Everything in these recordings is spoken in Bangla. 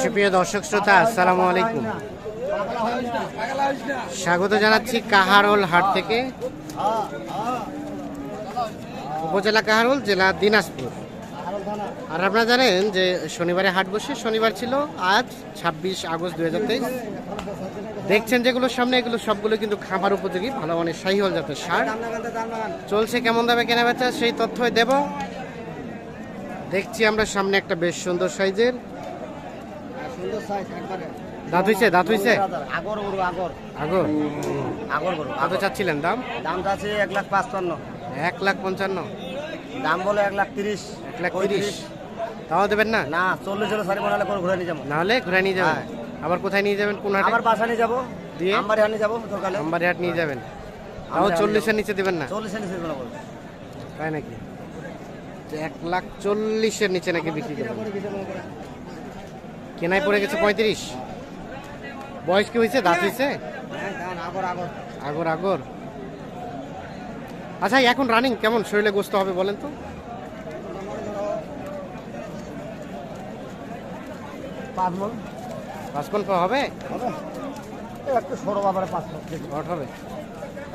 সুপ্রিয় দর্শক শ্রোতা আসসালামু আলাইকুম। স্বাগত জানাচ্ছি কাহারোল হাট থেকে। উপজেলা কাহারোল জেলা দিনাজপুর। আর আপনারা জানেন যে শনিবারে হাট বসে শনিবার ছিল আজ ছাব্বিশ আগস্ট দু হাজার তেইশ। দেখছেন যেগুলো সামনে এগুলো সবগুলো কিন্তু খাবার উপযোগী ভালো মানের শাহিওয়াল জাতের সার। চলছে কেমন দামে কেনা বেচা সেই তথ্যই দেব। দেখছি আমরা সামনে একটা বেশ সুন্দর সাইজের। দাঁত হইছে দাঁত হইছে? আগর গরু আগর। আগর? আগর গরু কত চাচ্ছিলেন দাম? দামটা আছে এক লাখ পাঁচপান্ন। এক লাখ পঞ্চান্ন। দাম বলে এক লাখ তিরিশ। এক লাখ তিরিশ। তাও দেবেন না? না চল্লিশ হলে সাড়ে বানালে করে ঘুরে নিয়ে যাব। নাহলে ঘুরে নিয়ে যাবেন। হ্যাঁ। আবার কোথায় নিয়ে যাবেন? কোন হাটে? আমার বাসা নিয়ে যাব। দিয়ে? আমার হাট নিয়ে যাব সকালে। নাম্বারে হাট নিয়ে যাবেন। তাও চল্লিশের নিচে দেবেন না? চল্লিশ নিচে। তাই নাকি? এক লাখ চল্লিশের নিচে নাকি বিক্রি করবেন? কেনায় পড়ে গেছে পঁয়ত্রিশ। বয়স কি হয়েছে? দাঁত হয়েছে? হ্যাঁ, আগর আগর। আগর আগর আচ্ছা এখন রানিং কেমন? শরীরে গোস্ত হবে বলেন তো। পাঁচ মন। পাঁচ মন পাওয়া হবে? একটু শর্ট হবে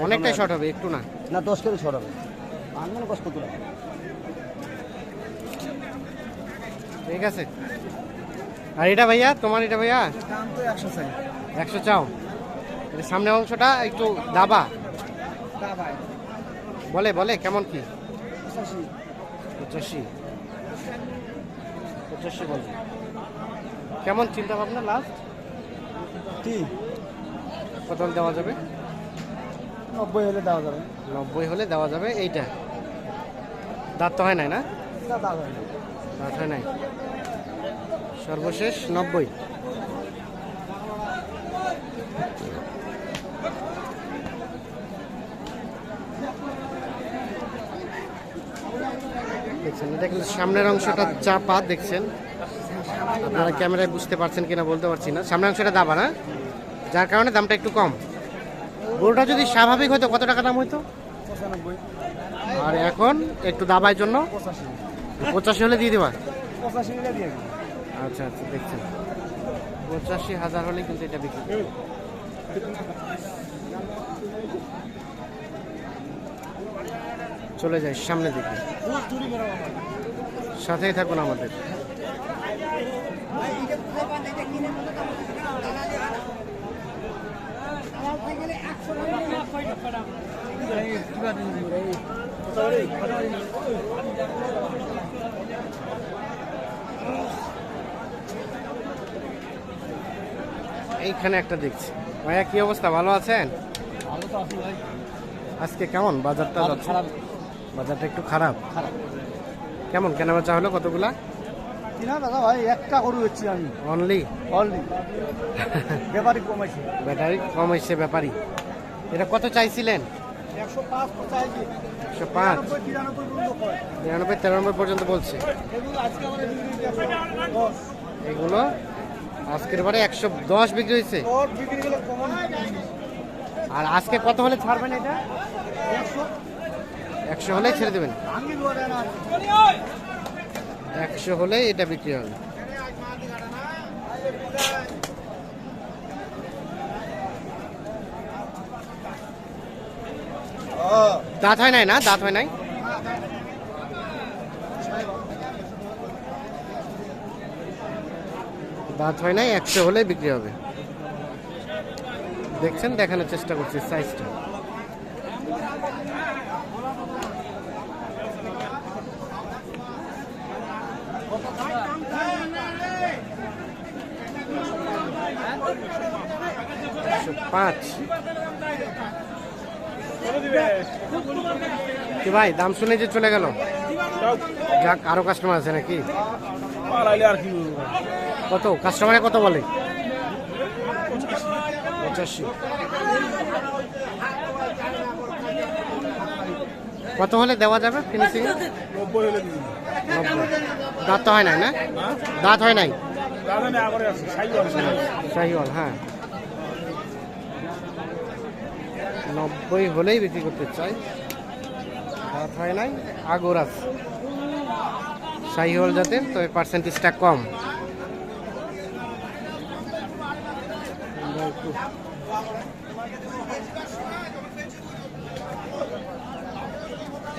অনেকটাই শর্ট হবে একটু না। না দশ কেজি শর্ট হবে কষ্ট করে ঠিক আছে। আর এটা ভাইয়া তোমার এটা ভাইয়া? একশো চাও। সামনের অংশটা একটু দাবা। বলে বলে কেমন কি? পঁচাশি। পঁচাশি বলে। কেমন চিন্তা ভাবনা লাস্ট কি? কত দেওয়া যাবে? নব্বই হলে দেওয়া যাবে। নব্বই হলে দেওয়া যাবে এইটা। দাঁত তো হয় নাই না? না হয় নাই। সর্বশেষ নব্বই। দেখছেন এটা কিন্তু সামনের অংশটা চাপা দেখছেন? আপনারা ক্যামেরায় বুঝতে পারছেন কিনা বলতে পারছি না। সামনের অংশটা দাবা না? যার কারণে দামটা একটু কম। গরুটা যদি স্বাভাবিক হতো কত টাকা দাম হইতো? আর এখন একটু দাবার জন্য? পঁচাশি হলে দিয়ে দেবা? পঁচাশি মিলে দিয়ে আচ্ছা আচ্ছা দেখছেন। পঁচাশি হাজার হলে কিন্তু এটা বিক্রি চলে যাই সামনে দিকে। সাথেই থাকুন আমাদের। এইখানে একটা দেখছি। ভাইয়া কি অবস্থা? ভালো আছেন? আজকে কেমন? বাজারটা খারাপ। বাজারটা একটু খারাপ? কেমন? কেনা বেচা হলো কতগুলা? দাদা ভাই একটা গরু হচ্ছি আমি। অনলি কমাইছে ব্যাটারি ব্যাপারী এটা কত চাইছিলেন? একশো পাঁচ নিরানব্বই তিরানব্বই পর্যন্ত বলছে। এগুলো আজকের বারে একশো দশ বিক্রি হয়েছে। আর আজকে কত হলে ছাড়বেন এটা? একশো। হলেই ছেড়ে দেবেন। একশো হলেই এটা বিক্রি হবে। দাঁত হয় নাই না? দাঁত হয় নাই? দাঁত হয় নাই, একশো হলেই বিক্রি হবে। দেখছেন, দেখানোর চেষ্টা করছি সাইজটা পাঁচ। কি ভাই, দাম শুনে যে চলে গেল। যাক, আরও কাস্টমার আছে নাকি? আর কি কত? কাস্টমারে কত বলে? পঁচাশি। কত হলে দেওয়া যাবে ফিনিশিং নব্বই হলে দাঁত তো হয় নাই না? দাঁত হয় নাই? শাহিওয়াল হ্যাঁ। নব্বই হলেই বিক্রি করতে চাই। দাঁত হয় নাই আগর আছে। শাহিওয়াল জাতের তবে পার্সেন্টেজটা কম।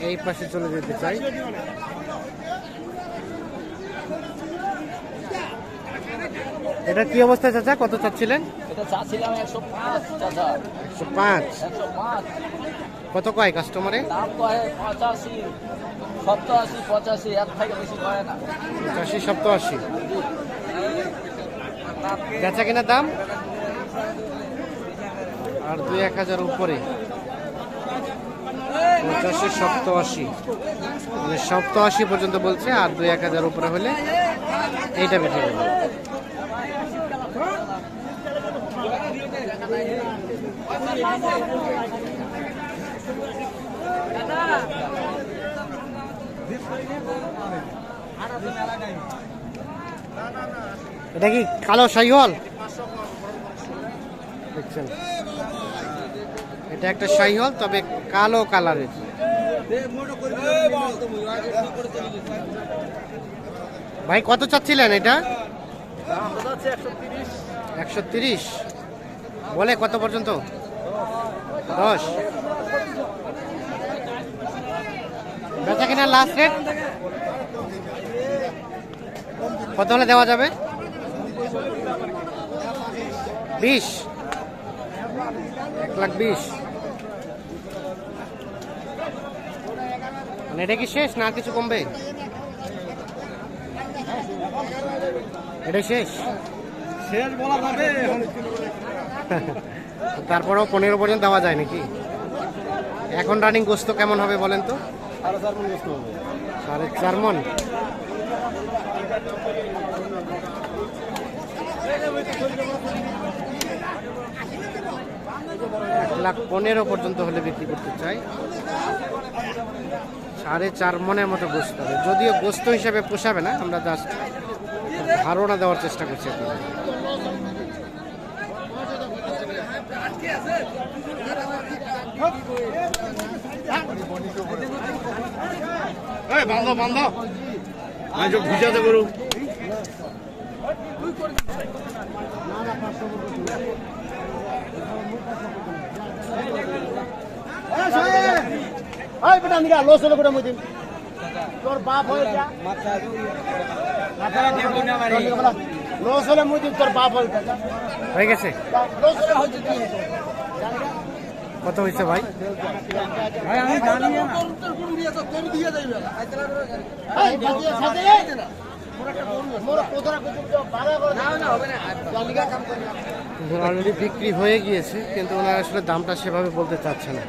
এই পাশে চলে যেতে চাই। এটা কি অবস্থা চাচা? কত চাচ্ছিলেন? এটা চাচ্ছিলাম একশো পাঁচ চাচা। একশো পাঁচ। একশো পাঁচ। কত কয় কাস্টমারে পঁচাশি সপ্তাশি পঁচাশি এক থেকে বেশি করে না। পঁচাশি সপ্তাশি বেচা কিনা দাম? আর দুই এক হাজার উপরে। পঁচাশি সপ্তাশি মানে সপ্তাশি পর্যন্ত বলছে আর দুই এক হাজার উপরে হলে এইটা বেঁচে যাবে এটা কি কালো শাহিওয়াল? দেখছেন। এটা একটা শাহিওয়াল, তবে কালো কালারের। ভাই, কত চাচ্ছিলেন এটা? একশো তিরিশ। বলে কত পর্যন্ত? দশ। বেচা কিনা লাস্ট রেট কত হলে দেওয়া যাবে? বিশ। এক লাখ বিশ। মানে এটা কি শেষ না কিছু কমবে? এটা শেষ। শেষ বলা যাবে। তারপরেও পনেরো পর্যন্ত দেওয়া যায় নাকি? এখন রানিং গোস্ত কেমন হবে বলেন তো? সাড়ে চার মন এক লাখ পনেরো পর্যন্ত হলে বিক্রি করতে চাই। সাড়ে চার মনের মতো গোস্ত হবে। যদিও গোস্ত হিসাবে পোষাবে না, আমরা জাস্ট ধারণা দেওয়ার চেষ্টা করছি আপনাদের। এই বান্ধব বান্ধব আমি যে ভিজাতে করু। ওই বেটা নিগা লস হলো বেটা মুদিন তোর বাপ হয়ে যা। লস হলে মুদিন তোর বাপ হয়ে যা। হয়ে গেছে। লস হলে হচ্ছে তুই কত হয়েছে ভাই? অলরেডি বিক্রি হয়ে গিয়েছে কিন্তু ওনারা আসলে দামটা সেভাবে বলতে চাচ্ছে না।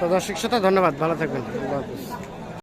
তো দর্শক শ্রোতা ধন্যবাদ। ভালো থাকবেন। আল্লাহ হাফিজ